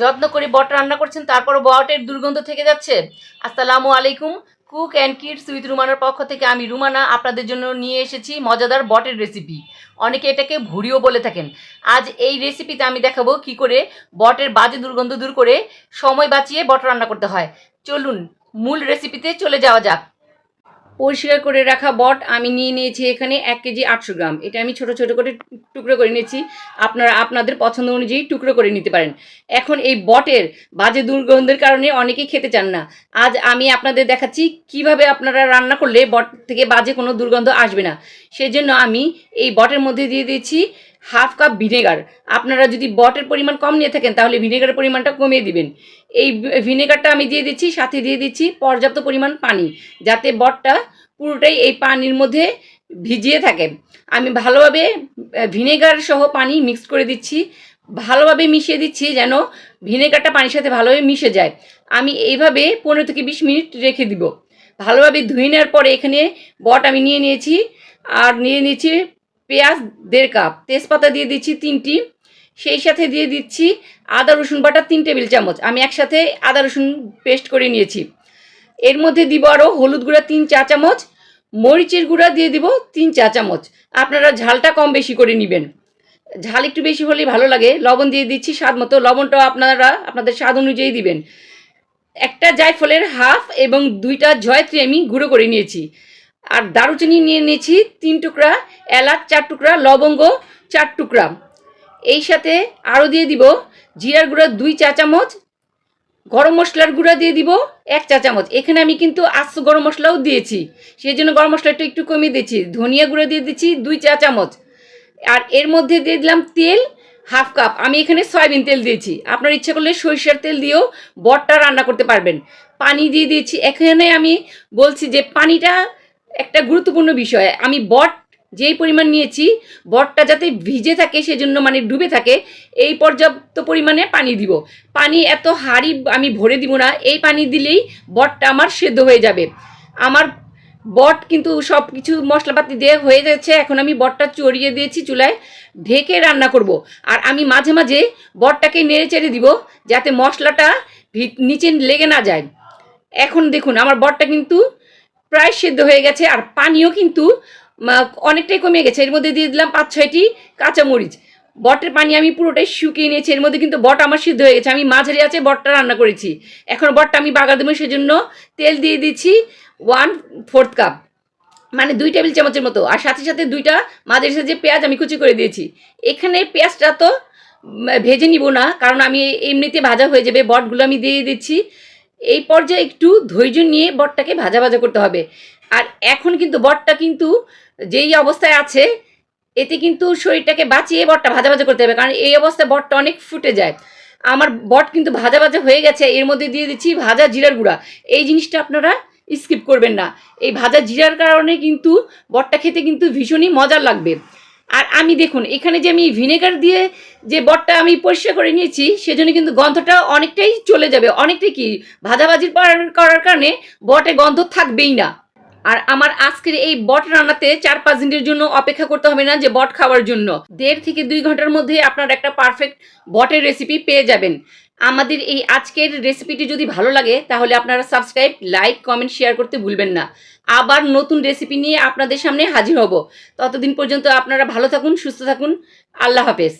যত্ন করে বট রান্না করছেন তারপর বটের দুর্গন্ধ থেকে যাচ্ছে। আসসালামু আলাইকুম, কুক অ্যান্ড কিডস উইথ রুমানার পক্ষ থেকে আমি রুমানা, আপনাদের জন্য নিয়ে এসেছি মজাদার বটের রেসিপি। অনেকে এটাকে ভুড়িও বলে থাকেন। আজ এই রেসিপিতে আমি দেখাবো কি করে বটের বাজে দুর্গন্ধ দূর করে সময় বাঁচিয়ে বট রান্না করতে হয়। চলুন, মূল রেসিপিতে চলে যাওয়া যাক। পরিষ্কার করে রাখা বট আমি নিয়ে নিয়েছি এখানে এক কেজি আটশো গ্রাম। এটা আমি ছোট ছোট করে টুকরো করে নিয়েছি। আপনারা, আপনাদের পছন্দ অনুযায়ী টুকরো করে নিতে পারেন। এখন এই বটের বাজে দুর্গন্ধের কারণে অনেকেই খেতে চান না। আজ আমি আপনাদের দেখাচ্ছি কীভাবে আপনারা রান্না করলে বট থেকে বাজে কোনো দুর্গন্ধ আসবে না। সেজন্য আমি এই বটের মধ্যে দিয়ে দিয়েছি হাফ কাপ ভিনেগার। আপনারা যদি বটের পরিমাণ কম নিয়ে থাকেন, তাহলে ভিনেগারের পরিমাণটা কমিয়ে দিবেন। এই ভিনেগারটা আমি দিয়ে দিচ্ছি, সাথে দিয়ে দিচ্ছি পর্যাপ্ত পরিমাণ পানি, যাতে বটটা পুরোটাই এই পানির মধ্যে ভিজিয়ে থাকে। আমি ভালোভাবে ভিনেগার সহ পানি মিক্স করে দিচ্ছি, ভালোভাবে মিশিয়ে দিচ্ছি যেন ভিনেগারটা পানির সাথে ভালোভাবে মিশে যায়। আমি এইভাবে পনেরো থেকে বিশ মিনিট রেখে দিব। ভালোভাবে ধুয়ে নেওয়ার পরে এখানে বট আমি নিয়ে নিয়েছি, আর নিয়ে নিয়েছি পেঁয়াজ দেড় কাপ। তেজপাতা দিয়ে দিচ্ছি তিনটি। সেই সাথে দিয়ে দিচ্ছি আদা, রসুন বাটা তিন টেবিল চামচ। আমি একসাথে আদা, রসুন পেস্ট করে নিয়েছি। এর মধ্যে দিব আরও হলুদ গুঁড়া তিন চা চামচ। মরিচের গুঁড়া দিয়ে দিব তিন চা চামচ। আপনারা ঝালটা কম বেশি করে নেবেন। ঝাল একটু বেশি হলেই ভালো লাগে। লবণ দিয়ে দিচ্ছি স্বাদ মতো। লবণটাও আপনারা আপনাদের স্বাদ অনুযায়ী দিবেন। একটা জায়ফলের হাফ এবং দুইটা জয়ত্রী আমি গুঁড়ো করে নিয়েছি। আর দারুচিনি নিয়ে নিয়েছি তিন টুকরা, এলাচ চার টুকরা, লবঙ্গ চার টুকরা। এই সাথে আরও দিয়ে দিব জিরার গুঁড়া দুই চা চামচ, গরম মশলার গুঁড়া দিয়ে দিব এক চা চামচ। এখানে আমি কিন্তু আস্ত গরম মশলাও দিয়েছি সেই জন্য গরম মশলাটা একটু কমিয়ে দিয়েছি ধনিয়া গুঁড়া দিয়ে দিচ্ছি দুই চা চামচ। আর এর মধ্যে দিয়ে দিলাম তেল, হাফ কাপ। আমি এখানে সয়াবিন তেল দিয়েছি। আপনার ইচ্ছা করলে সরিষার তেল দিয়েও বটটা রান্না করতে পারবেন। পানি দিয়ে দিয়েছি। এখানে আমি বলছি যে পানিটা একটা গুরুত্বপূর্ণ বিষয়, আমি বট যেই পরিমাণ নিয়েছি, বটটা যাতে ভিজে থাকে সেজন্য মানে ডুবে থাকে, এই পর্যাপ্ত পরিমাণে পানি দিব। পানি এত হাড়ি আমি ভরে দিব না, এই পানি দিলেই বটটা আমার সেদ্ধ হয়ে যাবে। আমার বট কিন্তু সব কিছু মশলাপাতি দিয়ে হয়ে যাচ্ছে, এখন আমি বটটা চড়িয়ে দিয়েছি চুলায়, ঢেকে রান্না করব। আর আমি মাঝে মাঝে বটটাকে নেড়ে চেড়ে দিব, যাতে মশলাটা নিচে লেগে না যায়। এখন দেখুন, আমার বটটা কিন্তু প্রায় সেদ্ধ হয়ে গেছে আর পানিও কিন্তু অনেকটাই কমে গেছে। এর মধ্যে দিয়ে দিলাম পাঁচ ছয়টি কাঁচামরিচ। বটের পানি আমি পুরোটাই শুকিয়ে নিয়েছি, এর মধ্যে কিন্তু বট আমার সিদ্ধ হয়ে গেছে। আমি মাঝারি আছে, বটটা রান্না করেছি। এখন বটটা আমি বাগা দেবো, সেজন্য তেল দিয়ে দিচ্ছি ওয়ান ফোর্থ কাপ মানে দুই টেবিল চামচের মতো। আর সাথে সাথে দুইটা মাঝারি সাইজে পেঁয়াজ আমি কুচি করে দিয়েছি। এখানে পেঁয়াজটা তো ভেজে নিব না, কারণ আমি এমনিতে ভাজা হয়ে যাবে। বটগুলো আমি দিয়ে দিচ্ছি। এই পর্যায়ে একটু ধৈর্য নিয়ে বটটাকে ভাজা ভাজা করতে হবে। আর এখন কিন্তু বটটা কিন্তু যেই অবস্থায় আছে, এতে কিন্তু শরীরটাকে বাঁচিয়ে বটটা ভাজা ভাজা করতে হবে, কারণ এই অবস্থায় বটটা অনেক ফুটে যায়। আমার বট কিন্তু ভাজা ভাজা হয়ে গেছে, এর মধ্যে দিয়ে দিচ্ছি ভাজা জিরার গুঁড়া। এই জিনিসটা আপনারা স্কিপ করবেন না। এই ভাজা জিরার কারণে কিন্তু বটটা খেতে কিন্তু ভীষণই মজার লাগবে। আর আমি দেখুন, এখানে যে আমি ভিনেগার দিয়ে যে বটটা আমি পরিষ্কার করে নিয়েছি, সেজন্য কিন্তু গন্ধটা অনেকটাই চলে যাবে। অনেকটাই কি? ভাজাভাজির পর- করার কারণে বটে গন্ধ থাকবেই না। আর আমার আজকের এই বট রান্নাতে চার পাঁচ দিনের জন্য অপেক্ষা করতে হবে না যে বট খাওয়ার জন্য। দেড় থেকে দুই ঘণ্টার মধ্যে আপনার একটা পারফেক্ট বটের রেসিপি পেয়ে যাবেন। আমাদের এই আজকের রেসিপিটি যদি ভালো লাগে, তাহলে আপনারা সাবস্ক্রাইব লাইক কমেন্ট শেয়ার করতে ভুলবেন না। আবার নতুন রেসিপি নিয়ে আপনাদের সামনে হাজির হব। ততদিন পর্যন্ত আপনারা ভালো থাকুন, সুস্থ থাকুন। আল্লাহ হাফেজ।